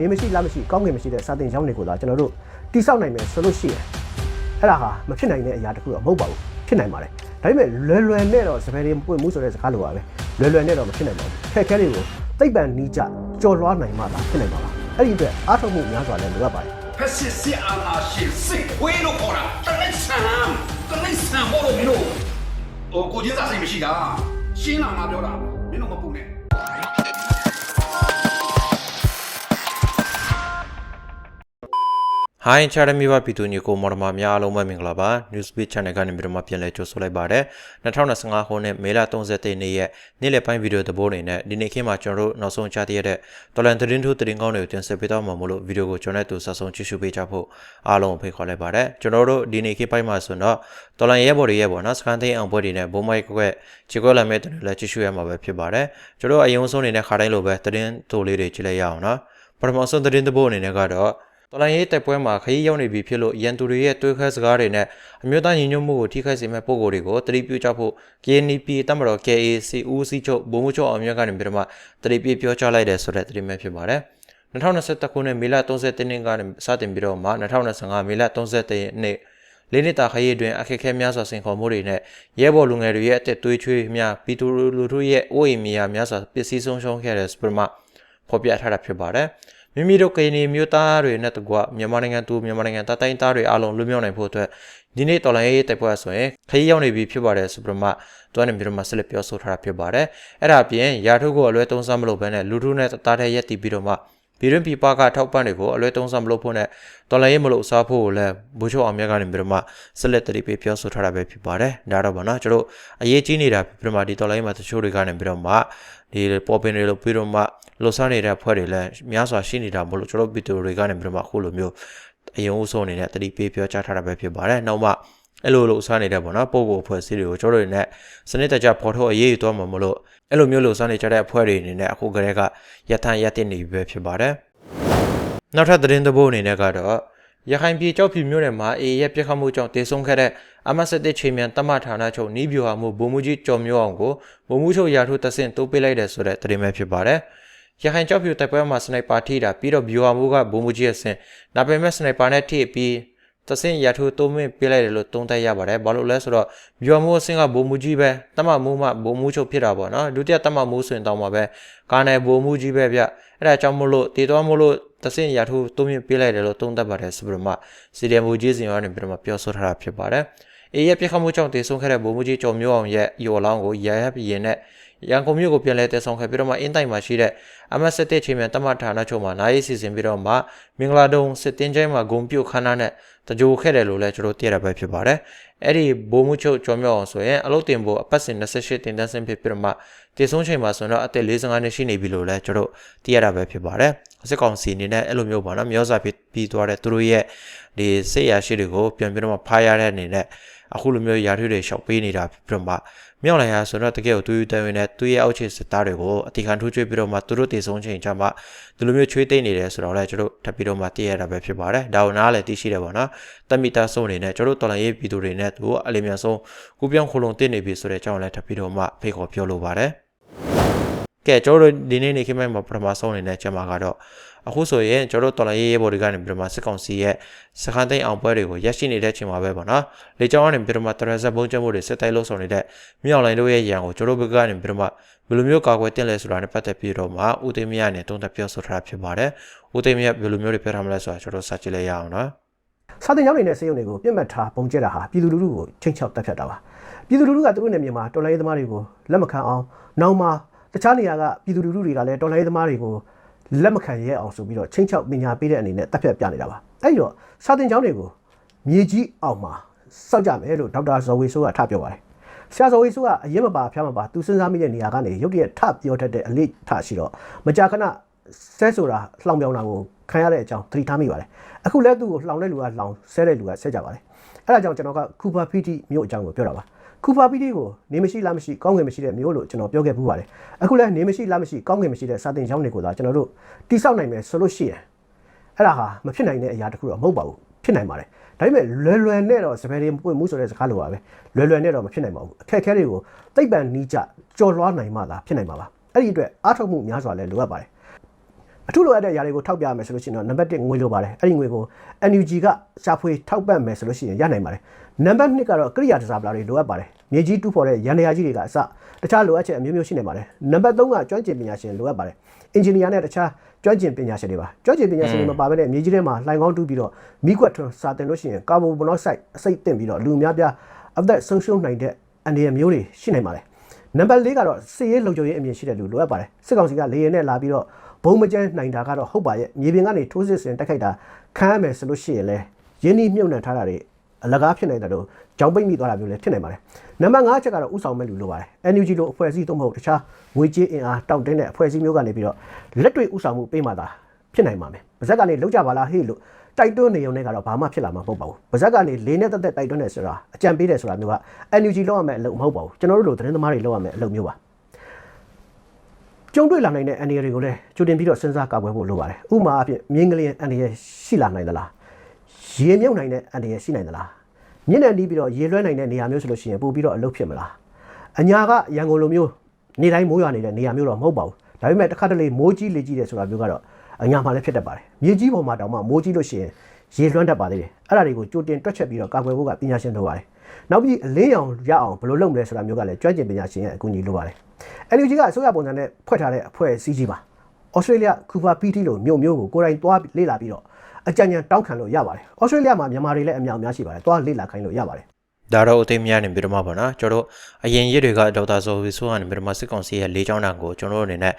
နေမရှိလားမရှိကောင်းကင်မရှိတဲ့စာတင်ကျောင်းတွေကိုသာကျွန်တော်တို့တိဆောက်နိုင်မယ်ဆိုလို့ရှိရင်အဲ့ဒါဟာမဖြစ်နိုင်တဲ့အရာတစ်ခုတော့မဟုတ်ပါဘူးဖြစ်နိုင်ပါတယ်ဒါပေမဲ့လွယ်လွယ်နဲ့တော့စပယ်တွေမပွင့်ဘူးဆိုတဲ့စကားလိုပါပဲလွယ်လွယ်နဲ့တော့မဖြစ်နိုင်ပါဘူးခက်ခဲတွေကိုသိပ်ပံနီးကြကြော်လွှားနိုင်မှသာဖြစ်နိုင်ပါလားအဲ့ဒီအတွက်အားထုတ်မှုများစွာလည်းလိုအပ်ပါတယ်ဖက်စစ်စစ်အာဏာရှင်စစ်ခွေးလို့ခေါ်တာတလိษံတလိษံဘောလို့မင်းတို့ဟိုကိုချင်းစားစိတ်မရှိတာရှင်းလာမှာပြောတာမင်းတို့မပူနဲ့ ဟိုင်းချာရမီဝပြည်သူညီကိုမော်ဒမာများအားလုံးပဲမင်္ဂလာပါ Newsbeat Channel ကနေပြီးတော့မှပြန်လည်ကြိုဆိုလိုက်ပါရစေ2025ခုနှစ်မေလ30ရက်နေ့ရဲ့နေ့လယ်ပိုင်းဗီဒီယိုသဘောအနေနဲ့ဒီနေ့ခင်းမှာကျွန်တော်တို့နောက်ဆုံးချတဲ့ရတဲ့တော်လန်သတင်းထုသတင်းကောင်းတွေကိုတင်ဆက်ပေးတော့မှာမို့လို့ဗီဒီယိုကိုကျွန်တော်တို့ဆက်ဆုံးကြည့်ရှုပေးကြဖို့အားလုံးကိုဖိတ်ခေါ်လိုက်ပါရစေကျွန်တော်တို့ဒီနေ့ခင်းပိုင်းမှာဆိုတော့တော်လန်ရဲဘော်တွေရဲ့ပေါ့နော်စကန်သိန်းအောင်ပွဲတွေနဲ့ဘုံမိုက်ကွက်ချီကွက်လာမဲ့တဲ့လည်းကြည့်ရှုရမှာပဲဖြစ်ပါတယ်ကျွန်တော်အယုံဆုံးနေတဲ့ခါတိုင်းလိုပဲသတင်းတိုလေးတွေကြည့်လိုက်ရအောင်နော်ပထမဆုံးသတင်းသဘောအနေနဲ့ကတော့ တော်လိုင်းရေးတိုက်ပွဲမှာခရီးရောက်နေပြီဖြစ်လို့ရန်သူတွေရဲ့တွေးခတ်စကားတွေနဲ့အမျိုးသားညီညွတ်မှုကိုထိခိုက်စေမဲ့ပုံကိုယ်တွေကိုတတိပြုကြဖို့ KNP တမတော် KAC ဦးစီးချုပ်ဘုံမှုချုပ်အောင်မြတ်ကနေပြီးတော့မှတတိပြုပြောကြားလိုက်တယ်ဆိုတဲ့တတိမဲ့ဖြစ်ပါတယ်2021ခုနှစ်မေလ30ရက်နေ့ကနေစတင်ပြီးတော့မှ2025မေလ31ရက်နေ့လေးနှစ်တာခရီးအတွင်းအခက်အခဲများစွာဆင်ခေါ်မှုတွေနဲ့ရဲဘော်လူငယ်တွေရဲ့အသက်သွေးချွေးများပြည်သူလူထုရဲ့အိုးအိမ်မြေယာများစွာပစ္စည်းဆုံးရှုံးခဲ့တဲ့စပရမဖော်ပြထားတာဖြစ်ပါတယ်။ မိမိတို့ကရင်နေမျိုးသားတွေနဲ့တကွမြန်မာနိုင်ငံသူမြန်မာနိုင်ငံတတိုင်းသားတွေအားလုံးလွတ်မြောက်နိုင်ဖို့အတွက်ဒီနေ့တော်လိုင်းရေးတိုက်ပွဲဆိုရင်ခရီးရောက်နေပြီဖြစ်ပါတယ်ဆိုပြီးတော့မှတွန်းနေပြီးတော့မှဆက်လက်ပြောဆိုထားတာဖြစ်ပါတယ်အဲ့ဒါအပြင်ရာထုကိုအလွဲသုံးစားမလုပ်ဘဲနဲ့လူထုနဲ့တားတဲ့ရက်တည်ပြီးတော့မှပြည်တွင်းပြည်ပကထောက်ပံ့တွေကိုအလွဲသုံးစားမလုပ်ဖို့နဲ့တော်လိုင်းရေးမလို့စားဖို့ကိုလည်းဘူချိုအောင်မြတ်ကနေပြီးတော့မှဆက်လက်တည်ပြီးပြောဆိုထားတာပဲဖြစ်ပါတယ်ဒါတော့ဗောနော်ကျွန်တော်အရေးကြီးနေတာပြီးတော့မှဒီတော်လိုင်းရေးမှာတချို့တွေကနေပြီးတော့မှ ဒီပေါ်ပင်တွေလို့ပြီးတော့မှလှုပ်ရှားနေတဲ့ဖွဲ့တွေလည်းများစွာရှိနေတာမို့လို့ကျွန်တော်ဗီဒီယိုတွေကနေပြီးတော့မှအခုလိုမျိုးအယုံအဆုံးအနေနဲ့တတိပေးပြောကြားထားတာပဲဖြစ်ပါတယ်နောက်မှအဲ့လိုလှုပ်ရှားနေတဲ့ပေါ့နော်ပုံကိုအဖွဲ့အစည်းတွေကိုကျွန်တော်တို့နဲ့စနစ်တကျဖော်ထုတ်အရေးယူသွားမှာမလို့အဲ့လိုမျိုးလှုပ်ရှားနေကြတဲ့အဖွဲ့တွေအနေနဲ့အခုကတည်းကရထန်ရတင်နေပြီပဲဖြစ်ပါတယ်နောက်ထပ်သတင်းသဘောအနေနဲ့ကတော့ ရခိုင်ပြည်ကြောက်ဖြူမြို့နယ်မှာအေရဲ့ပြစ်ခတ်မှုကြောင့်တေဆုံးခဲ့တဲ့အမဆက်တဲ့ချိန်မြန်တမဌာနချုပ်နီးပြူဟာမှုဘုံမှုကြီးကျော်မျိုးအောင်ကိုဘုံမှုချုပ်ရာထုတဆင့်တိုးပေးလိုက်တယ်ဆိုတဲ့သတင်းပဲဖြစ်ပါတယ်။ရခိုင်ကြောက်ဖြူတိုက်ပွဲမှာစနိုက်ပါထိတာပြီးတော့ဘီယိုဟာမှုကဘုံမှုကြီးရဲ့ဆင်ဒါပေမဲ့စနိုက်ပါနဲ့ထိပြီးတဆင့်ရာထုတိုးမင်းပေးလိုက်တယ်လို့သုံးသပ်ရပါတယ်။ဘာလို့လဲဆိုတော့ဘီယိုဟာမှုအဆင့်ကဘုံမှုကြီးပဲတမမှုမှဘုံမှုချုပ်ဖြစ်တာပေါ့နော်။ဒုတိယတမမှုဆိုရင်တောင်းပါပဲကာနယ်ဘုံမှုကြီးပဲဗျ။ အဲ့ဒါကြောင့်မို့လို့တည်သွားမို့လို့တဆင့်ရာထုတိုးမြင့်ပေးလိုက်တယ်လို့သုံးသပ်ပါတယ်ဆိုပြီးတော့မှစီဒီအမ်မူကြီးစင်ရောနေပြီးတော့မှပြောဆိုထားတာဖြစ်ပါတယ်။အေးရပြစ်ခတ်မှုကြောင့်တည်ဆုံးခဲ့တဲ့ဘုံမှုကြီးကျော်မျိုးအောင်ရဲ့ယော်လောင်းကိုရရပြင်းနဲ့ ရန်ကုန်မြို့ကိုပြန်လဲတည်ဆောင်ခဲ့ပြီးတော့မှအင်းတိုင်မှာရှိတဲ့အမတ်စစ်တဲ့ချိန်မြန်တမတ်ဌာနချုပ်မှာနိုင်ရေးစီစဉ်ပြီးတော့မှမင်္ဂလာတုံစစ်တင်းချိုင်းမှာဂုံပြုတ်ခန်းနာနဲ့တကြိုခဲ့တယ်လို့လည်းကျွန်တော်သိရတာပဲဖြစ်ပါတယ်။အဲ့ဒီဘုံမှုချုပ်ကျော်မျိုးအောင်ဆိုရင်အလုတ်တင်ဖို့အပတ်စဉ်28တင်တန်းစင်ဖြစ်ပြီးတော့မှတည်ဆုံးချိန်မှာဆိုတော့အသက်45နှစ်ရှိနေပြီလို့လည်းကျွန်တော်သိရတာပဲဖြစ်ပါတယ်။စစ်ကောင်စီအနေနဲ့အဲ့လိုမျိုးပေါ့နော်မျိုးစားဖြစ်ပြီးသွားတဲ့သူတို့ရဲ့ဒီစစ်ရရှိတွေကိုပြန်ပြီးတော့မှဖားရတဲ့အနေနဲ့အခုလိုမျိုးယာထွေးတွေရှောက်ပေးနေတာပြီးတော့မှ မြောက်လိုက်ရဆိုတော့တကယ်ကိုသူယူတဲ့ဝင်နဲ့သူရဲ့အောက်ခြေစစ်သားတွေကိုအတိခံထိုးကျွေးပြီးတော့မှသူတို့တည်ဆုံးချိန်ချမှဒီလိုမျိုးချွေးသိမ့်နေတယ်ဆိုတော့လည်းကျွန်တော်ထပ်ပြီးတော့မှသိရတာပဲဖြစ်ပါတယ်ဒါကိုနားလည်းသိရှိတယ်ပေါ့နော်တမီတာဆုံးအနေနဲ့ကျွန်တော်တော်လိုင်းရေးဗီဒီယိုတွေနဲ့သူအလင်းမြန်ဆုံးကူပြောင်းခလုံးတင်နေပြီဆိုတဲ့အကြောင်းလည်းထပ်ပြီးတော့မှဖိတ်ခေါ်ပြောလိုပါတယ်ကဲကျွန်တော်တို့ဒီနေ့နေခင်းမိုင်းမှာပထမဆုံးအနေနဲ့ကျမကတော့ အခုဆိုရင်ကျွန်တော်တို့တော်လိုင်းရေးဘော်တွေကနေပြီးတော့မှစစ်ကောင်စီရဲ့စခန်းသိမ်းအောင်ပွဲတွေကိုရရှိနေတဲ့ချိန်မှာပဲပေါ့နော်လေကြောင်းကနေပြီးတော့မှတရဇက်ဘုံကျမှုတွေစစ်တိုက်လို့ဆောင်နေတဲ့မြောက်လိုင်းတို့ရဲ့ရန်ကိုကျွန်တော်တို့ဘက်ကနေပြီးတော့မှဘယ်လိုမျိုးကာကွယ်တင်လဲဆိုတာနဲ့ပတ်သက်ပြီးတော့မှဦးသိမ်းမရနဲ့တုံးသက်ပြောဆိုထားတာဖြစ်ပါတယ်ဦးသိမ်းမရဘယ်လိုမျိုးတွေပြောထားမလဲဆိုတာကျွန်တော်စကြည့်လိုက်ရအောင်နော်စာတင်ကျောင်းတွေနဲ့စေယုံတွေကိုပြစ်မှတ်ထားပုံကျက်တာဟာပြည်သူလူထုကိုချိန်ချောက်တက်ဖြတ်တာပါပြည်သူလူထုကသူတို့နယ်မြေမှာတော်လိုင်းရေးသမားတွေကိုလက်မခံအောင်နောက်မှာတခြားနေရာကပြည်သူလူထုတွေကလည်းတော်လိုင်းရေးသမားတွေကို လက်မခံရဲအောင်ဆိုပြီးတော့ချိန်ချောက်ပညာပေးတဲ့အနေနဲ့တက်ဖြတ်ပြနေတာပါအဲ့ဒီတော့စာတင်ကျောင်းတွေကိုမြေကြီးအောင်မှာစောက်ကြမယ်လို့ဒေါက်တာဇော်ဝေဆိုးကထပြောပါတယ်ဆရာဇော်ဝေဆိုးကအရင်မပါဖျားမပါသူစဉ်းစားမိတဲ့နေရာကနေရုတ်တရက်ထပြောတတ်တဲ့အလေးထရှိတော့မကြာခဏဆဲဆိုတာလှောင်ပြောင်းတာကိုခံရတဲ့အကြောင်းသတိထားမိပါတယ်အခုလဲသူ့ကိုလှောင်တဲ့လူကလှောင်ဆဲတဲ့လူကဆဲကြပါတယ်အဲ့ဒါကြောင့်ကျွန်တော်ကကူပါပီတီမြို့အကြောင်းကိုပြောတာပါ ကူပါပီတီကိုနေမရှိလားမရှိကောင်းကင်မရှိတဲ့မြို့လို့ကျွန်တော်ပြောခဲ့ပူပါတယ်အခုလဲနေမရှိလားမရှိကောင်းကင်မရှိတဲ့စာတင်ကျောင်းတွေကိုသာကျွန်တော်တို့တိဆောက်နိုင်မယ်ဆိုလို့ရှိရင်အဲ့ဒါဟာမဖြစ်နိုင်တဲ့အရာတစ်ခုတော့မဟုတ်ပါဘူးဖြစ်နိုင်ပါတယ်ဒါပေမဲ့လွယ်လွယ်နဲ့တော့စပယ်တွေမပွင့်ဘူးဆိုတဲ့စကားလိုပါပဲလွယ်လွယ်နဲ့တော့မဖြစ်နိုင်ပါဘူးအခက်အခဲတွေကိုသိပ်ပံနီးကြကြော်လွှားနိုင်မှသာဖြစ်နိုင်ပါပါအဲ့ဒီအတွက်အားထုတ်မှုများစွာလည်းလိုအပ်ပါတယ်အထူးလိုအပ်တဲ့အရာတွေကိုထောက်ပြမယ်ဆိုလို့ရှိရင်တော့နံပါတ်1ငွေလိုပါတယ်အဲ့ဒီငွေကို NUG ကရှာဖွေထောက်ပံ့မယ်ဆိုလို့ရှိရင်ရနိုင်ပါတယ် နံပါတ်2ကတော့ကိရိယာတစားပလာတွေလိုအပ်ပါတယ်မြေကြီးတူးဖော်တဲ့ရန်ရာကြီးတွေကအစတခြားလိုအပ်ချက်အမျိုးမျိုးရှိနေပါတယ်နံပါတ်3ကကျွမ်းကျင်ပညာရှင်လိုအပ်ပါတယ်အင်ဂျင်နီယာနဲ့တခြားကျွမ်းကျင်ပညာရှင်တွေပါကျွမ်းကျင်ပညာရှင်တွေမပါဘဲနဲ့မြေကြီးထဲမှာလှိုင်ကောင်းတူးပြီးတော့မိကွက်ထွန်းစာတင်လို့ရှိရင်ကာဗွန်မိုနိုက်ဆိုက်အစိတ်တင်ပြီးတော့လူအများပြားအသက်ဆုံးရှုံးနိုင်တဲ့အန္တရာယ်မျိုးတွေရှိနိုင်ပါတယ်နံပါတ်၄ကတော့စစ်ရေးလုံခြုံရေးအမြင်ရှိတဲ့လူလိုအပ်ပါတယ်စစ်ကောင်စီကလေရင်နဲ့လာပြီးတော့ဘုံမကျန်းနိုင်တာကတော့ဟုတ်ပါရဲ့မြေပြင်ကနေထိုးစစ်ဆင်တိုက်ခိုက်တာခံရမယ်ဆိုလို့ရှိရင်လည်းရင်းနှီးမြုပ်နှံထားတာတွေ အလကားဖြစ်နိုင်တယ်လို့ကြောင်းပိတ်မိသွားတာမျိုးလည်းဖြစ်နိုင်ပါတယ်နံပါတ်၅ချက်ကတော့ဥဆောင်မဲ့လူလိုပါတယ် NUG လိုအဖွဲ့အစည်းသို့မဟုတ်တခြားငွေကြေးအင်အားတောင့်တင်းတဲ့အဖွဲ့အစည်းမျိုးကနေပြီးတော့လက်တွေ့ဥဆောင်မှုပေးမှသာဖြစ်နိုင်ပါမယ်ပါဇက်ကနေလောက်ကြပါလားဟေ့လို့တိုက်တွန်းနေုံနဲ့ကတော့ဘာမှဖြစ်လာမှာမဟုတ်ပါဘူးပါဇက်ကနေလေးနဲ့တက်တက်တိုက်တွန်းနေဆိုတာအကြံပေးတယ်ဆိုတာမျိုးက NUG လောက်ရမယ်အလုပ်မဟုတ်ပါဘူးကျွန်တော်တို့လိုသတင်းသမားတွေလောက်ရမယ်အလုပ်မျိုးပါကျုံတွေ့လာနိုင်တဲ့အန္တရာယ်တွေကိုလည်းကြိုတင်ပြီးတော့စဉ်းစားကာကွယ်ဖို့လိုပါတယ်။ဥပမာအဖြစ်မြင်းကလေးအန္တရာယ်ရှိလာနိုင်သလား။ ရေမြုပ်နိုင်တဲ့အန္တရာယ်ရှိနိုင်သလား။မြင့်နဲ့တီးပြီးတော့ရေလွှဲနိုင်တဲ့နေရာမျိုးဆိုလို့ရှိရင်ပို့ပြီးတော့အလုပ်ဖြစ်မလား။အညာကရန်ကုန်လိုမျိုးနေတိုင်းမိုးရွာနေတဲ့နေရာမျိုးတော့မဟုတ်ပါဘူး။ဒါပေမဲ့တစ်ခါတလေမိုးကြီးလေကြီးတယ်ဆိုတာမျိုးကတော့အညာမှာလည်းဖြစ်တတ်ပါတယ်။မြေကြီးပေါ်မှာတောင်မှမိုးကြီးလို့ရှိရင်ရေလွှမ်းတတ်ပါသေးတယ်။အဲ့ဒါတွေကိုကြိုတင်တွက်ချက်ပြီးတော့ကာကွယ်ဖို့ကပညာရှင်တို့ပါတယ်။နောက်ပြီးအလင်းရောင်ရအောင်ဘယ်လိုလုပ်မလဲဆိုတာမျိုးကလည်းကျွမ်းကျင်ပညာရှင်ရဲ့အကူအညီလိုပါတယ်။ NUG ကအစိုးရပုံစံနဲ့ဖွဲ့ထားတဲ့အဖွဲ့အစည်းကြီးပါ။ Australia Cooper PT လို့မြို့မျိုးကိုကိုယ်တိုင်သွားလေ့လာပြီးတော့ အကြံဉာဏ်တောင်းခံလို့ရပါတယ်။ Australia မှာမြန်မာတွေလည်းအများအများရှိပါတယ်။သွားလေ့လာခိုင်းလို့ရပါတယ်ဒါတော့အသိများနေပြီးတော့မှပေါ့နော်ကျွန်တော်တို့အရင်ရက်တွေကဒေါက်တာဇော်ဝီဆိုကနေပြီးတော့မှစစ်ကောင်စီရဲ့လေးချောင်းတန်ကိုကျွန်တော်တို့အနေနဲ့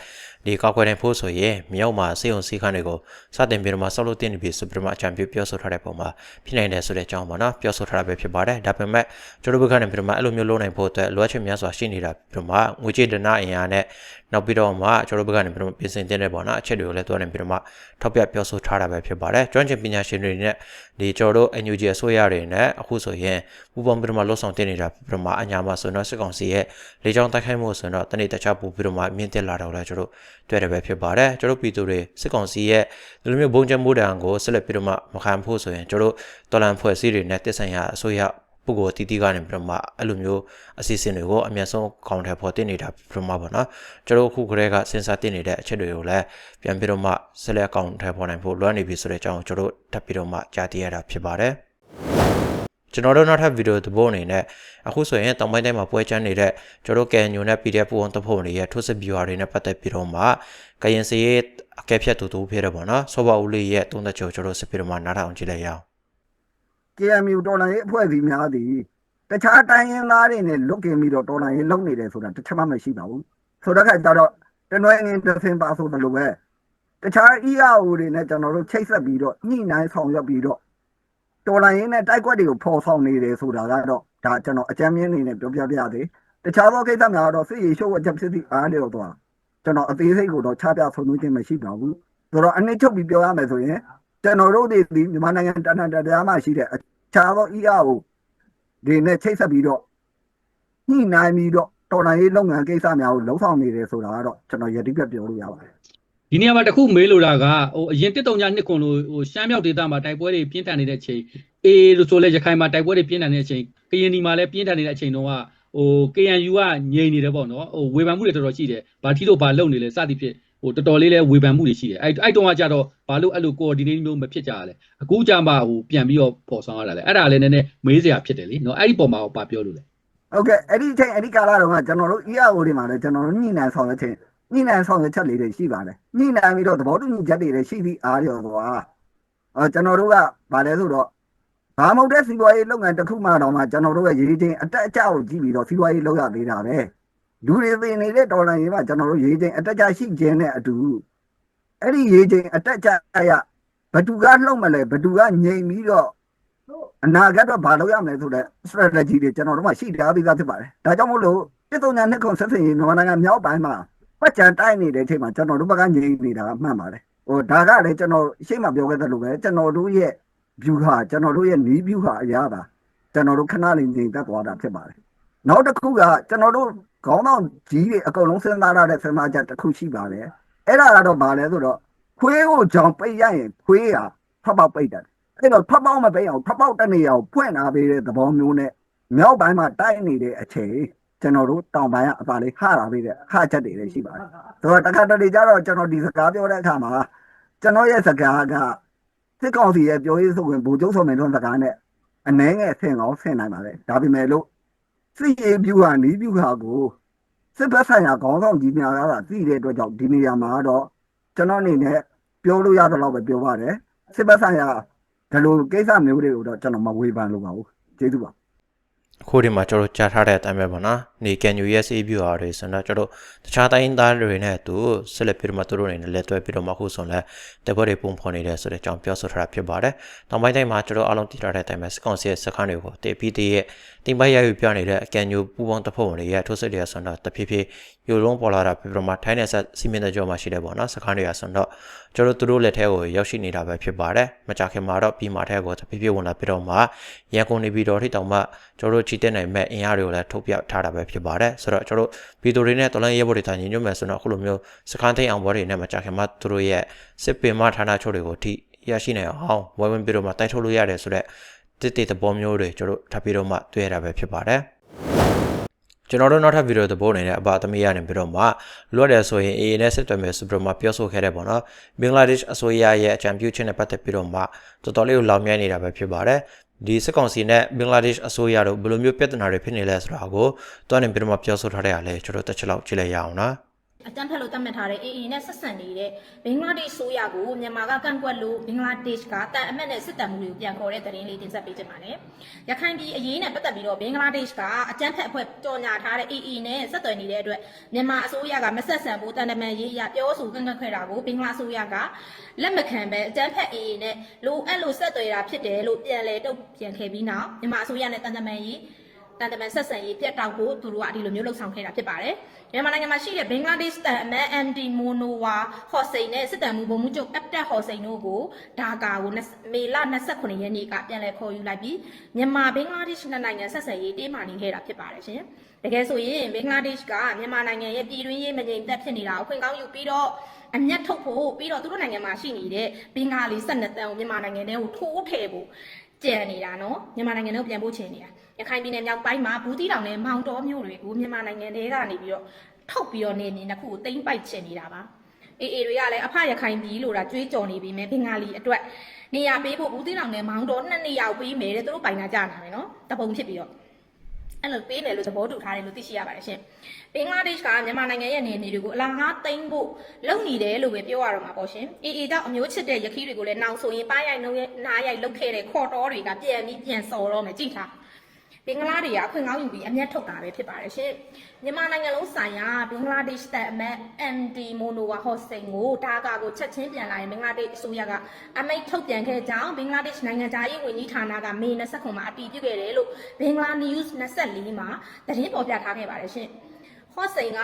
ဒီကောက်ကွယ်နေဖို့ဆိုရင်မြောက်မှာစေုံစီခန်းတွေကိုစတင်ပြီးတော့မှဆောက်လုပ်တင်နေပြီဆိုပြီးတော့မှအကြံပြုပြောဆိုထားတဲ့ပုံမှာဖြစ်နိုင်တယ်ဆိုတဲ့အကြောင်းပေါ့နော်ပြောဆိုထားတာပဲဖြစ်ပါတယ်ဒါပေမဲ့ကျွန်တော်တို့ဘက်ကနေပြီးတော့မှအဲ့လိုမျိုးလုပ်နိုင်ဖို့အတွက်လိုအပ်ချက်များစွာရှိနေတာပြီးတော့မှငွေကြေးဒဏအင်အားနဲ့နောက်ပြီးတော့မှကျွန်တော်တို့ဘက်ကနေပြီးတော့ပြင်ဆင်တင်တဲ့ပေါ့နော်အချက်တွေကိုလည်းတွားနေပြီးတော့မှထောက်ပြပြောဆိုထားတာပဲဖြစ်ပါတယ်ကျွမ်းကျင်ပညာရှင်တွေနဲ့ဒီကျွန်တော်တို့ NUG အစိုးရတွေနဲ့အခုဆိုရင်ပူပေါင်းပြီးတော့မှလှုပ်ဆောင်တင်နေတာပြီးတော့မှအညာမှာဆိုတော့စစ်ကောင်စီရဲ့လေကြောင်းတိုက်ခိုက်မှုဆိုတော့တနေ့တခြားပူပြီးတော့မှမြင့်တက်လာတော့လဲကျွန်တော်တို့ တွေ့တယ်ပဲဖြစ်ပါတယ်ကျွန်တော်တို့ပြည်သူတွေစစ်ကောင်စီရဲ့ဒီလိုမျိုးဘုံကျမှုတံကိုဆက်လက်ပြီးတော့မှမခံဖို့ဆိုရင်ကျွန်တော်တို့တော်လန်ဖွဲ့စည်းတွေနဲ့တက်ဆိုင်ရာအစိုးရပုဂ္ဂိုလ်တီတီကနေပြီးတော့မှအဲ့လိုမျိုးအစီအစဉ်တွေကိုအမြတ်ဆုံးကောင်းတယ်ဖော်တင်နေတာပြီးတော့မှပေါ့နော်ကျွန်တော်အခုကလေးကစဉ်းစားတင်နေတဲ့အချက်တွေကိုလည်းပြန်ပြီးတော့မှဆက်လက်ကောင်းတယ်ဖော်နိုင်ဖို့လွှမ်းနေပြီဆိုတဲ့အကြောင်းကျွန်တော်တို့ထပ်ပြီးတော့မှကြားသိရတာဖြစ်ပါတယ် ကျွန်တော်တို့နောက်ထပ်ဗီဒီယိုသဘောအနေနဲ့အခုဆိုရင်တောင်ပိုင်းတိုင်းမှာပွဲချမ်းနေတဲ့ကျွန်တော်တို့ကဲညွန်နဲ့ PDF ပူအောင်တဖို့တွေရဲ့ထိုးစစ် viewer တွေနဲ့ပတ်သက်ပြီးတော့မှကရင်စရေးအကဲဖြတ်တူတူဖြစ်တယ်ပေါ့နော်ဆောဘဦးလေးရဲ့သုံးသက်ချိုကျွန်တော်တို့စစ်ပြီးတော့မှနားထောင်ကြည့်လိုက်ရအောင် KMU တော်လိုင်းရေးအဖွဲ့အစည်းများသည်တခြားတိုင်းရင်းသားတွေနဲ့လွတ်ကင်ပြီးတော့တော်လိုင်းရေးလုပ်နေတယ်ဆိုတာတစ်ချက်မှမရှိပါဘူးဆိုတော့ခါကျတော့တနွယ်ငင်းတစ်စင်ပါဆိုတယ်လို့ပဲတခြား EAO တွေနဲ့ကျွန်တော်တို့ချိတ်ဆက်ပြီးတော့ညှိနှိုင်းဆောင်ရွက်ပြီးတော့ တော်လိုင်းရေးနဲ့တိုက်ကွက်တွေကိုဖော်ဆောင်နေတယ်ဆိုတာကတော့ဒါကျွန်တော်အကြမ်းမြင်နေနဲ့ပြောပြပြသေးတခြားသောကိစ္စများတော့စစ်ရေးရှုပ်ဝချက်ဖြစ်သည့်အားလျော်သွားကျွန်တော်အသေးစိတ်ကိုတော့ချပြဆုံးလို့ခြင်းမရှိပါဘူးဆိုတော့အနည်းချုပ်ပြီးပြောရမယ်ဆိုရင်ကျွန်တော်တို့တွေဒီမြန်မာနိုင်ငံတန်တန်တရားမှရှိတဲ့ခြားသော ER ကိုဒီနဲ့ချိတ်ဆက်ပြီးတော့ညှိနှိုင်းပြီးတော့တော်လိုင်းရေးလုပ်ငန်းကိစ္စများကိုလှုံ့ဆော်နေတယ်ဆိုတာကတော့ကျွန်တော်ယတိပြတ်ပြောလို့ရပါတယ် ဒီနေရာမှာတစ်ခုမေးလိုတာကဟိုအရင်တစ်တုံညာနှစ်ခွန်လို့ဟိုရှမ်းမြောက်ဒေသမှာတိုက်ပွဲတွေပြင်းထန်နေတဲ့အချိန်အေးလို့ဆိုလဲရခိုင်မှာတိုက်ပွဲတွေပြင်းထန်နေတဲ့အချိန်ကရင်ဒီမှာလည်းပြင်းထန်နေတဲ့အချိန်တုန်းကဟို KNU ကငြိမ်နေတယ်ပေါ့နော်ဟိုဝေဖန်မှုတွေတော်တော်ရှိတယ်ဘာထီလို့ဘာလုပ်နေလဲစသည်ဖြင့်ဟိုတော်တော်လေးလဲဝေဖန်မှုတွေရှိတယ်အဲ့အဲ့တုန်းကကြတော့ဘာလို့အဲ့လို coordinate မျိုးမဖြစ်ကြရလဲအခုကြမှာဟိုပြန်ပြီးတော့ပေါ်ဆောင်ရတာလဲအဲ့ဒါလည်းနည်းနည်းမေးစရာဖြစ်တယ်လीနော်အဲ့ဒီပုံမှာဟောပါပြောလို့လဲဟုတ်ကဲ့အဲ့ဒီအချိန်အဲ့ဒီကာလတုန်းကကျွန်တော်တို့ ER ကိုတွေမှာလည်းကျွန်တော်တို့ညှိနှိုင်းဆောင်ရွက်ခြင်း ညှိနှိုင်းဆောင်ရွက်ချက်လေးတွေရှိပါတယ်ညှိနှိုင်းပြီးတော့သဘောတူညီချက်တွေလည်းရှိပြီးအားလျော်သွားအဲကျွန်တော်တို့ကဗာလဲဆိုတော့ဘာမဟုတ်တဲ့စီးပွားရေးလုပ်ငန်းတစ်ခုမှတော့မှကျွန်တော်တို့ရဲ့ရည်ချင်းအတက်အကျကိုကြည့်ပြီးတော့စီးပွားရေးလုပ်ရသေးတာပဲလူတွေသိနေတဲ့ဒေါ်လာရေးမှာကျွန်တော်တို့ရည်ချင်းအတက်အကျရှိခြင်းနဲ့အတူအဲ့ဒီရည်ချင်းအတက်အကျရဘသူကလှုပ်မလဲဘသူကငြိမ်ပြီးတော့အနာဂတ်တော့ဘာလုပ်ရမလဲဆိုတဲ့ strategy တွေကျွန်တော်တို့မှရှိထားပြီးသားဖြစ်ပါတယ်။ဒါကြောင့်မို့လို့တစ်သုံးညာနှစ်ခုဆက်စင်ရေးမြန်မာနိုင်ငံမြောက်ပိုင်းမှာ ပတ်ကြံတိုက်နေတဲ့အချိန်မှာကျွန်တော်တို့ဘက်ကငြိမ်နေတာကမှန်ပါတယ်။ဟိုဒါကလည်းကျွန်တော်ရှေ့မှာပြောခဲ့သလိုပဲကျွန်တော်တို့ရဲ့ view ဟာကျွန်တော်တို့ရဲ့ new view ဟာအရာပါကျွန်တော်တို့ခဏလေးငြိမ်သက်သွားတာဖြစ်ပါတယ်။နောက်တစ်ခုကကျွန်တော်တို့ခေါင်းဆောင်ကြီးတွေအကုန်လုံးစဉ်းစားရတဲ့စဉ်းစားချက်တစ်ခုရှိပါတယ်။အဲ့ဒါကတော့ဘာလဲဆိုတော့ခွေးကိုကြောင်ပိတ်ရရင်ခွေးဟာဖတ်ပေါက်ပိတ်တယ်အဲ့တော့ဖတ်ပေါက်မပေးအောင်ဖတ်ပေါက်တနေရအောင်ဖွင့်ထားပေးတဲ့သဘောမျိုးနဲ့မြောက်ပိုင်းမှာတိုက်နေတဲ့အချိန် ကျွန်တော်တို့တောင်ပိုင်းကအပါလေးခတာပေးတဲ့ခချက်တွေလည်းရှိပါတယ်။ဆိုတော့တခါတလေကျတော့ကျွန်တော်ဒီစကားပြောတဲ့အခါမှာကျွန်တော်ရဲ့စကားကစစ်ကောင်စီရဲ့ပြောရေးဆိုရင်ဗိုလ်ချုပ်ဆိုမင်းတို့စကားနဲ့အနှဲငယ်ဆင်ကောင်းဆင်နိုင်ပါလေဒါပေမဲ့လို့စစ်ရေးပြူဟာနီးပြူဟာကိုစစ်ဘက်ဆိုင်ရာခေါင်းဆောင်ကြီးများကသိတဲ့အတွက်ကြောင့်ဒီနေရာမှာတော့ကျွန်တော်အနေနဲ့ပြောလို့ရတော့ပဲပြောပါတယ်စစ်ဘက်ဆိုင်ရာဒီလိုကိစ္စမျိုးတွေကိုတော့ကျွန်တော်မဝေဖန်လို့ပါဘူးကျေးဇူးပါ အခုဒီမှာကျွန်တော်ကြားထားတဲ့အတိုင်းပဲပေါ့နော်နေကန်ယူ USA view အားတွေဆိုတော့ကျွန်တော်တခြားတိုင်းသားတွေနဲ့အတူဆက်လက်ပြီးတော့မှသူတို့အနေနဲ့လက်တွဲပြီးတော့မှအခုဆိုလဲတပွဲတွေပုံဖော်နေတယ်ဆိုတဲ့အကြောင်းပြောဆိုထားတာဖြစ်ပါတယ်။တောင်ပိုင်းတိုင်းမှာကျွန်တော်အားလုံးတည်ထားတဲ့အတိုင်းပဲစကောင်စီရဲ့စခန်းတွေကိုတေပီတီရဲ့တင်ပိုက်ရယူပြနေတဲ့အကန်ယူပူပေါင်းတပ်ဖွဲ့ဝင်တွေရဲ့ထိုးစစ်တွေဆိုတော့တဖြည်းဖြည်းယူလုံးပေါ်လာတာပြီးတော့မှထိုင်းနယ်ဆက်စီမင်းတဲ့ကြောမှာရှိတယ်ပေါ့နော်စခန်းတွေကဆိုတော့ ကျွန်တော်တို့လက်ထဲကိုရောက်ရှိနေတာပဲဖြစ်ပါတယ်။မကြခင်မှာတော့ပြီးမှထဲကိုတဖြည်းဖြည်းဝင်လာပြီးတော့မှရန်ကုန်နေပြီးတော့ထိတောင်မှကျွန်တော်တို့ချီတက်နိုင်မဲ့အင်အားတွေကိုလည်းထုတ်ပြထားတာပဲဖြစ်ပါတယ်။ဆိုတော့ကျွန်တော်တို့ဗီဒီယိုတွေနဲ့တော်လိုင်းရဲဘော်တွေတာညီညွတ်မယ်ဆိုတော့အခုလိုမျိုးစခန်းသိမ်းအောင်ဘော်တွေနဲ့မကြခင်မှာသူတို့ရဲ့စစ်ပင်မဌာနချုပ်တွေကိုထိရရှိနိုင်အောင်ဝိုင်းဝန်းပြီးတော့မှတိုက်ထုတ်လို့ရတယ်ဆိုတော့တစ်တေသဘောမျိုးတွေကျွန်တော်တို့ထပ်ပြီးတော့မှတွေ့ရတာပဲဖြစ်ပါတယ်။ ကျွန်တော်တို့နောက်ထပ်ဗီဒီယိုသဘောအနေနဲ့အပါသမီးရနေပြီးတော့မှလွတ်တယ်ဆိုရင် AA နဲ့စစ်တွယ်မယ်ဆိုပြီးတော့မှပြောဆိုခဲ့တဲ့ပေါ့နော်ဘင်္ဂလားဒေ့ရှ်အစိုးရရဲ့အကြံပြုချက်နဲ့ပတ်သက်ပြီးတော့မှတော်တော်လေးကိုလောင်မြိုင်းနေတာပဲဖြစ်ပါတယ်ဒီစစ်ကောင်စီနဲ့ဘင်္ဂလားဒေ့ရှ်အစိုးရတို့ဘယ်လိုမျိုးပြဿနာတွေဖြစ်နေလဲဆိုတာကိုတွန်းနေပြီးတော့မှပြောဆိုထားတဲ့အားလဲကျွန်တော်တက်ချက်လောက်ကြည့်လိုက်ရအောင်နော် အတန်းဖက်လို့သတ်မှတ်ထားတဲ့ AA နဲ့ဆက်ဆံနေတဲ့ဘင်္ဂလားဒေ့ရှ်ဆိုရကိုမြန်မာကကန့်ကွက်လို့ဘင်္ဂလားဒေ့ရှ်ကတန်အမတ်နဲ့စစ်တမ်းမှုတွေကိုပြန်ခေါ်တဲ့သတင်းလေးတင်ဆက်ပေးချင်ပါတယ်။ရခိုင်ပြည်အရေးနဲ့ပတ်သက်ပြီးတော့ဘင်္ဂလားဒေ့ရှ်ကအကြမ်းဖက်အဖွဲ့ကြော်ညာထားတဲ့ AA နဲ့ဆက်သွယ်နေတဲ့အတွက်မြန်မာအစိုးရကမဆက်ဆံဘူးတန်တမန်ရေးအရပြောဆိုကန့်ကွက်ခဲ့တာကိုဘင်္ဂလားအစိုးရကလက်မခံပဲအကြမ်းဖက် AA နဲ့လိုအပ်လို့ဆက်သွယ်တာဖြစ်တယ်လို့ပြန်လဲတုံ့ပြန်ခဲ့ပြီးနောက်မြန်မာအစိုးရနဲ့တန်တမန်ရေး တန်တမန်ဆက်ဆံရေးပြတ်တောက်ဖို့သူတို့ကဒီလိုမျိုးလှုပ်ဆောင်ခဲ့တာဖြစ်ပါတယ်။မြန်မာနိုင်ငံမှာရှိတဲ့ဘင်္ဂလားဒေ့ရှ်တန်အမန် MD မိုနိုဝါဟော့စိန်နဲ့စစ်တမ်းမှုဗိုလ်မှူးချုပ်အပ်တက်ဟော့စိန်တို့ကိုဒါကာကို20မေလ29ရက်နေ့ကပြန်လည်ခေါ်ယူလိုက်ပြီးမြန်မာဘင်္ဂလားဒေ့ရှ်နှစ်နိုင်ငံဆက်ဆံရေးတင်းမာနေခဲ့တာဖြစ်ပါတယ်ရှင်။တကယ်ဆိုရင်ဘင်္ဂလားဒေ့ရှ်ကမြန်မာနိုင်ငံရဲ့ပြည်တွင်းရေးမငြိမ်သက်ဖြစ်နေတာကိုခွင့်ကောင်းယူပြီးတော့အမျက်ထုတ်ဖို့ပြီးတော့သူတို့နိုင်ငံမှာရှိနေတဲ့ဘင်္ဂါလီ12တန်းကိုမြန်မာနိုင်ငံထဲကိုထိုးထည့်ဖို့ကြံနေတာနော်မြန်မာနိုင်ငံထဲကိုပြန်ပို့ချင်နေတာ ရခိုင်ပြည်နယ်မြောက်ပိုင်းမှာဘူးတီတောင်နဲ့မောင်တော်မြို့တွေကိုမြန်မာနိုင်ငံထဲကနေပြီးတော့ထုတ်ပြီးတော့နေနေနှစ်ခုကိုတိမ့်ပိုက်ချင်နေတာပါအေးအေးတွေကလည်းအဖရခိုင်ပြည်လို့တာကြွေးကြော်နေပြီမဲ့ဘင်္ဂါလီအတွက်နေရာပေးဖို့ဘူးတီတောင်နဲ့မောင်တော်နှစ်နေရာကိုပေးမယ်တဲ့သူတို့ပိုင်နာကြတာပဲနော်တပုံဖြစ်ပြီးတော့အဲ့လိုပေးတယ်လို့သဘောတူထားတယ်လို့သိရှိရပါတယ်ရှင်။ဘင်္ဂလားဒေ့ရှ်ကမြန်မာနိုင်ငံရဲ့နေနေတွေကိုအလားငါးသိမ်းဖို့လုပ်နေတယ်လို့ပဲပြောရတော့မှာပေါ့ရှင်။အေအေကြောင့်အမျိုးချစ်တဲ့ရခီးတွေကိုလည်းနောက်ဆိုရင်ပါရိုက်နှုံးနားရိုက်လုတ်ခဲ့တဲ့ခေါ်တော်တွေကပြန်ပြီးပြန်စော်တော့မယ်ကြည့်ထား။ ဘင်္ဂလားတွေကအခွင့်ကောင်းယူပြီးအမျက်ထုတ်တာပဲဖြစ်ပါတယ်ရှင်။မြန်မာနိုင်ငံလုံးဆိုင်ရာဘင်္ဂလားဒေ့ရှ်တပ်အမတ် MD Monowa Hossain ကိုဒါကာကိုချက်ချင်းပြန်လာရင်ဘင်္ဂလားဒေ့ရှ်အစိုးရကအမိန့်ထုတ်ပြန်ခဲ့ကြောင်းဘင်္ဂလားဒေ့ရှ်နိုင်ငံသားရေးဝန်ကြီးဌာနကမေ29မှာအတည်ပြုခဲ့တယ်လို့ဘင်္ဂလား News 24မှာသတင်းပေါ်ပြထားခဲ့ပါတယ်ရှင်။ ဟော့စိန်က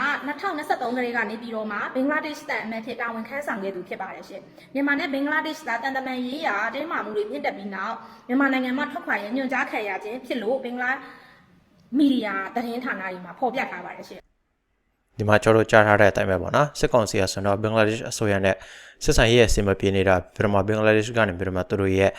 2023ခရီးကနေပြီးတော့မှဘင်္ဂလားဒေ့ရှ်တန်အမတ်ဖြစ်တာဝန်ခန်းဆောင်ခဲ့သူဖြစ်ပါတယ်ရှင်။မြန်မာနဲ့ဘင်္ဂလားဒေ့ရှ်သားတန်တမန်ရေးရာတင်းမာမှုတွေမြင့်တက်ပြီးနောက်မြန်မာနိုင်ငံမှာထွက်ခွာရညွှန်ကြားခံရခြင်းဖြစ်လို့ဘင်္ဂလားမီဒီယာသတင်းဌာနတွေမှာဖော်ပြထားပါတယ်ရှင် ဒီမှာကျွန်တော်တို့ကြားထားတဲ့အတိုင်းပဲပေါ့နော်စစ်ကောင်စီကဆိုတော့ဘင်္ဂလားဒေ့ရှ်အစိုးရနဲ့စစ်ဆိုင်ရေးအစီအမပြေနေတာပြီးတော့မှဘင်္ဂလားဒေ့ရှ်ကနေပြီးတော့မှသူတို့ရဲ့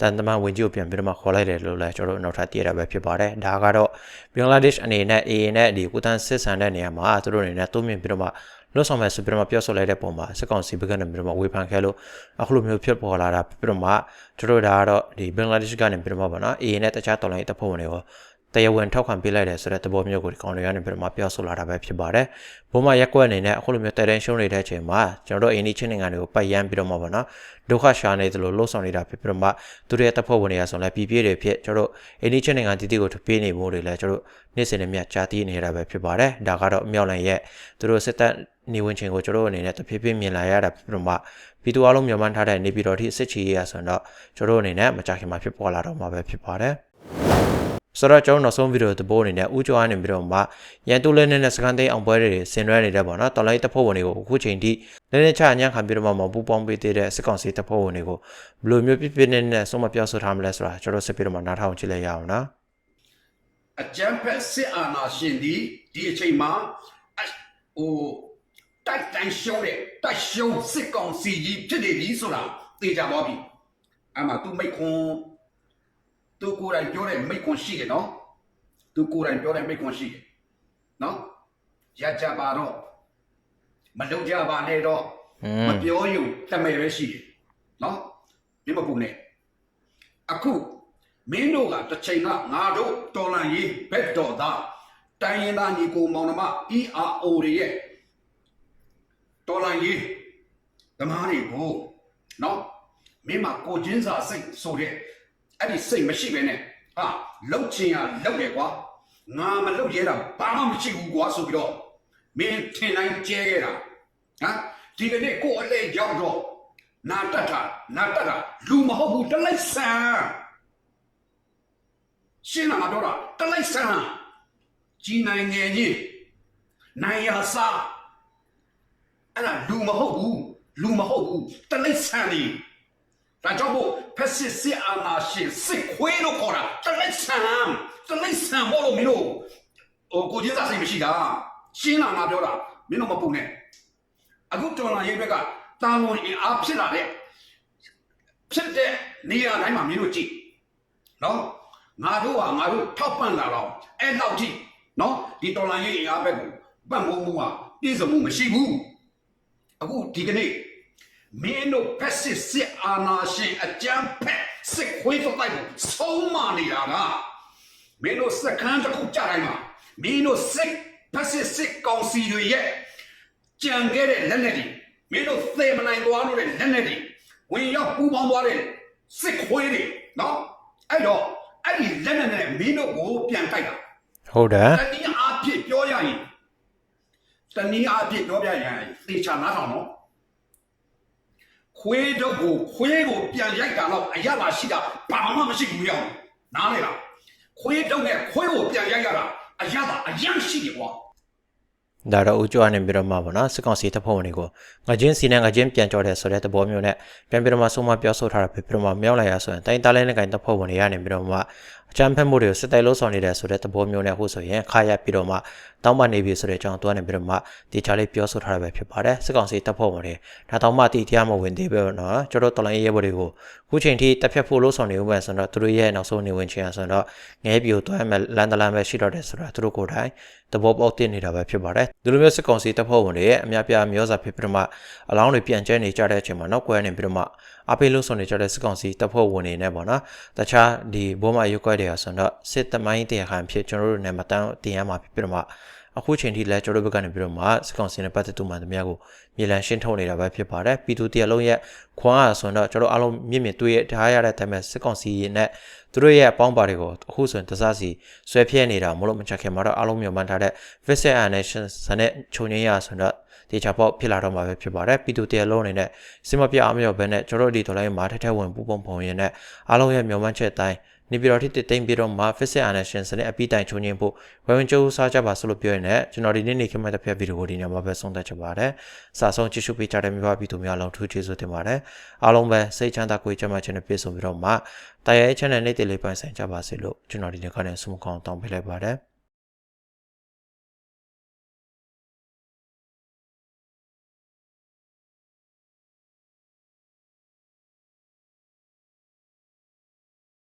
တန်တမန်ဝင်ကြီးကိုပြန်ပြီးတော့မှခေါ်လိုက်တယ်လို့လည်းကျွန်တော်တို့နောက်ထပ်သိရတာပဲဖြစ်ပါတယ်ဒါကတော့ဘင်္ဂလားဒေ့ရှ်အနေနဲ့ AA နဲ့ဒီကုတန်စစ်ဆန်တဲ့နေရာမှာသူတို့အနေနဲ့သုံးမြင်ပြီးတော့မှလွတ်ဆောင်မဲ့ဆိုပြီးတော့မှပြောဆိုလိုက်တဲ့ပုံမှာစစ်ကောင်စီဘက်ကနေပြီးတော့မှဝေဖန်ခဲ့လို့အခုလိုမျိုးဖြစ်ပေါ်လာတာပြီးတော့မှတို့တို့ဒါကတော့ဒီဘင်္ဂလားဒေ့ရှ်ကနေပြီးတော့မှပေါ့နော် AA နဲ့တခြားတော်လိုင်းတပ်ဖွဲ့ဝင်တွေကို တရားဝင်ထောက်ခံပေးလိုက်တယ်ဆိုတဲ့သဘောမျိုးကိုဒီကောင်တွေကနေပြီးတော့မှပြောဆိုလာတာပဲဖြစ်ပါတယ်။ဘုံမရက်ကွက်အနေနဲ့အခုလိုမျိုးတဲတန်ရှုံးနေတဲ့အချိန်မှာကျွန်တော်တို့အိန္ဒိချင်းနိုင်ငံတွေကိုပတ်ရမ်းပြီးတော့မှပေါ့နော်ဒုက္ခရှာနေသလိုလှုပ်ဆောင်နေတာဖြစ်ပြီးတော့မှသူတို့ရဲ့တပ်ဖွဲ့ဝင်တွေကဆိုလည်းပြည်ပြည့်တွေဖြစ်ကျွန်တော်တို့အိန္ဒိချင်းနိုင်ငံတည်တည်ကိုထပေးနေမှုတွေလည်းကျွန်တော်တို့နေ့စဉ်နဲ့မြကြားသိနေတာပဲဖြစ်ပါတယ်။ဒါကတော့အမြောက်လန်ရဲ့သူတို့စစ်တပ်နေဝင်ချင်းကိုကျွန်တော်တို့အနေနဲ့တဖြည်းဖြည်းမြင်လာရတာဖြစ်ပြီးတော့မှပြည်သူအလုံးမြန်မာထားတဲ့နေပြည်တော်ထိစစ်ချီရေးရဆိုတော့ကျွန်တော်တို့အနေနဲ့မကြခင်မှာဖြစ်ပေါ်လာတော့မှာပဲဖြစ်ပါတယ်။ ဆိုတော့ကျွန်တော်နောက်ဆုံးဗီဒီယိုသဘောအနေနဲ့ဦးကျော်အနေပြီးတော့မှရန်တူလဲနဲ့စကန်သိန်းအောင်ပွဲတွေဆင်နွှဲနေတဲ့ပေါ့နော်တော်လိုင်းတပ်ဖွဲ့ဝင်တွေကိုအခုချိန်ထိနည်းနည်းချအညံ့ခံပြီးတော့မှမပူပေါင်းပေးသေးတဲ့စစ်ကောင်စီတပ်ဖွဲ့ဝင်တွေကိုဘယ်လိုမျိုးပြပြနေနဲ့ဆုံးမပြောဆိုထားမလဲဆိုတာကျွန်တော်ဆက်ပြီးတော့မှနားထောင်ကြည့်လိုက်ရအောင်နော်အကြမ်းဖက်စစ်အာဏာရှင်ဒီဒီအချိန်မှာအဟိုတိုက်တိုင်းရှုံးတဲ့တိုက်ရှုံးစစ်ကောင်စီကြီးဖြစ်နေပြီဆိုတာသိကြပါပြီအမှသူမိတ်ခွန်း သူကိုယ်တိုင်ပြောတဲ့မိတ်ခွန်းရှိတယ်နော်သူကိုယ်တိုင်ပြောတဲ့မိတ်ခွန်းရှိတယ်နော်ရကြပါတော့မလုပ်ကြပါနဲ့တော့อืမมပြောယူတမယ်ပဲရှိတယ်နော်မင်းမပူနဲ့အခုမင်းတို့ကတစ်ချိန်ကငါတို့တော်လန်ရေးဘက်တော်သားတိုင်းရင်းသားညီကိုမောင်နှမ ERO တွေရဲ့တော်လန်ရေးဓမ္မတွေကိုနော်မင်းမကိုချင်းစာစိတ်ဆိုတဲ့ အဲ့ဒီစိတ်မရှိဘဲနဲ့ဟာလှုပ်ချင်ရလှုပ်တယ်ကွာငါမလှုပ်ရဲတာဘာမှမရှိဘူးကွာဆိုပြီးတော့မင်းထင်တိုင်းကျဲခဲ့တာဟမ်ဒီကနေ့ကိုယ်အလေးရောက်တော့နာတတ်တာနာတတ်တာလူမဟုတ်ဘူးတလိုက်ဆန်ရှင်းလာမှာတော့တာတလိုက်ဆန်ကြီးနိုင်ငယ်ကြီးနိုင်ရစားအဲ့ဒါလူမဟုတ်ဘူးလူမဟုတ်ဘူးတလိษံနေ ဒါကြောင့်မို့ဖက်စစ်စစ်အာဏာရှင်စစ်ခွေးလို့ခေါ်တာတလိษံတလိษံဘောလို့မင်းတို့ဟိုကိုချင်းစားစိတ်မရှိတာရှင်းလာငါပြောတာမင်းတို့မပူနဲ့အခုတော်လာရေးဘက်ကတာလွန်အင်အားဖြစ်လာတဲ့ဖြစ်တဲ့နေရာတိုင်းမှာမင်းတို့ကြည့်နော်ငါတို့ဟာငါတို့ထောက်ပံ့လာတော့အဲ့လောက်ထိနော်ဒီတော်လာရေးအင်အားဘက်ကိုပတ်မိုးမှုကပြည့်စုံမှုမရှိဘူးအခုဒီကနေ့ မင်းတို့ဖက်စစ်စစ်အာဏာရှင်အကြမ်းဖက်စစ်ခွေးတို့တိုက်ကိုဆုံးမနေတာကမင်းတို့စက္ကန့်တစ်ခုကြာတိုင်းမှာမင်းတို့စစ်ဖက်စစ်စစ်ကောင်စီတွေရဲ့ကြံခဲ့တဲ့လက်နက်တွေမင်းတို့သေမနိုင်သွားလို့တဲ့လက်နက်တွေဝင်ရောက်ပူးပေါင်းသွားတဲ့စစ်ခွေးတွေနော်အဲ့တော့အဲ့ဒီလက်နက်နဲ့မင်းတို့ကိုပြန်တိုက်တာဟုတ်တယ်တနည်းအားဖြင့်ပြောရရင်တနည်းအားဖြင့်ပြောပြရင်သေချာနားထောင်နော် ခွေးတော့ကိုခွေးကိုပြန်ရိုက်တာတော့အရသာရှိတာဘာမှမရှိဘူးရောနားလေလားခွေးတော့နဲ့ခွေးကိုပြန်ရိုက်ရတာအရသာအရန်ရှိတယ်ကွာ ဒါတော့ဦးကျွားနေပြီးတော့မှပေါ့နော်စစ်ကောင်စီတပ်ဖွဲ့ဝင်တွေကိုငချင်းစီနဲ့ငချင်းပြန်ကြောတယ်ဆိုတဲ့သဘောမျိုးနဲ့ပြန်ပြီးတော့မှဆုံးမပြောဆိုထားတာပဲပြီးတော့မှမြောက်လိုက်ရဆိုရင်တိုင်းသားလေးနဲ့ကင်တပ်ဖွဲ့ဝင်တွေကနေပြီးတော့မှအချမ်းဖက်မှုတွေကိုစစ်တိုက်လို့ဆောင်နေတယ်ဆိုတဲ့သဘောမျိုးနဲ့ဟုတ်ဆိုရင်ခါရပြီးတော့မှတောင်းပန်နေပြီဆိုတဲ့အကြောင်းတွားနေပြီးတော့မှဒီချာလေးပြောဆိုထားတာပဲဖြစ်ပါတယ်စစ်ကောင်စီတပ်ဖွဲ့ဝင်တွေဒါတောင်းမှတိတရားမဝင်သေးပဲပေါ့နော်ကျွန်တော်တော်လိုင်းရဲဘော်တွေကိုခုချိန်ထိတပ်ဖြတ်ဖို့လို့ဆောင်နေဦးမယ်ဆိုတော့သူတို့ရဲ့နောက်ဆုံးနေဝင်ခြင်းအရဆိုတော့ငဲပြိုတွားမယ်လန်တလန်ပဲရှိတော့တယ်ဆိုတာသူတို့ကိုယ်တိုင်သဘောပေါက်တင်နေတာပဲဖြစ်ပါတယ်ဒီလိုမျိုးစစ်ကောင်စီတပ်ဖွဲ့ဝင်တွေရဲ့အများပြားမျိုးစာဖြစ်ပြီးတော့မှအလောင်းတွေပြန်ကျဲနေကြတဲ့အချိန်မှာနောက်ကွယ်နေပြီးတော့မှအပိလို့ဆောင်နေကြတဲ့စစ်ကောင်စီတပ်ဖွဲ့ဝင်တွေနဲ့ပေါ့နော်တခြားဒီဘိုးမရုပ်ကွက်တွေဟာဆိုတော့စစ်တမိုင်းတရားခံဖြစ်ကျွန်တော်တို့နဲ့မတန်းတင်ရမှာဖြစ်ပြီးတော့မှအခုချိန်ထိလဲကျွန်တော်တို့ဘက်ကနေပြီးတော့မှစစ်ကောင်စီနဲ့ပတ်သက်သူမှန်သမျှကိုမြေလံရှင်းထုတ်နေတာပဲဖြစ်ပါတယ်ပြည်သူတရလုံးရဲ့ခွန်အားဆိုတော့ကျွန်တော်အားလုံးမြင့်မြင့်တွေ့ရထားရတဲ့အတိုင်းပဲစစ်ကောင်စီနဲ့ သူတို့ရဲ့အပေါင်းပါတွေကိုအခုဆိုရင်တစားစီဆွဲပြဲနေတာမလို့မချက်ခင်မှာတော့အားလုံးမြန်မာထားတဲ့ Visit Nation ဇနဲ့ခြုံငင်းရဆိုတော့တေချာပေါက်ဖြစ်လာတော့မှာပဲဖြစ်ပါတယ်ပြည်သူတရလုံးအနေနဲ့စင်မပြအောင်မြောက်ဘဲနဲ့ကျွန်တော်တို့ဒီတော်လိုင်းမှာထက်ထက်ဝင်ပူပုံပုံရင်နဲ့အားလုံးရဲ့မြန်မာချက်အတိုင်း နေပြည်တော်ထိတိမ်ပြီးတော့မှ Visit Nation ဇနဲ့အပိတိုင်ခြုံငင်းဖို့ဝယ်ဝင်ကြိုးစားကြပါဆိုလို့ပြောရင်လည်းကျွန်တော်ဒီနေ့နေခင်မဲ့တစ်ဖက်ဗီဒီယိုကိုဒီညမှာပဲဆုံးသက်ချင်ပါတယ်စာဆုံးကြည့်ရှုပေးကြတဲ့မိဘပြည်သူများလုံးထူးကျေးဇူးတင်ပါတယ်အားလုံးပဲစိတ်ချမ်းသာကိုယ်ကျန်းမာခြင်းနဲ့ပြည့်စုံပြီးတော့မှတရားရဲ့ channel နေ့တည်လေးပိုင်ဆိုင်ကြပါစေလို့ကျွန်တော်ဒီနေ့ကနေဆုမကောင်းတောင်းပေးလိုက်ပါတယ်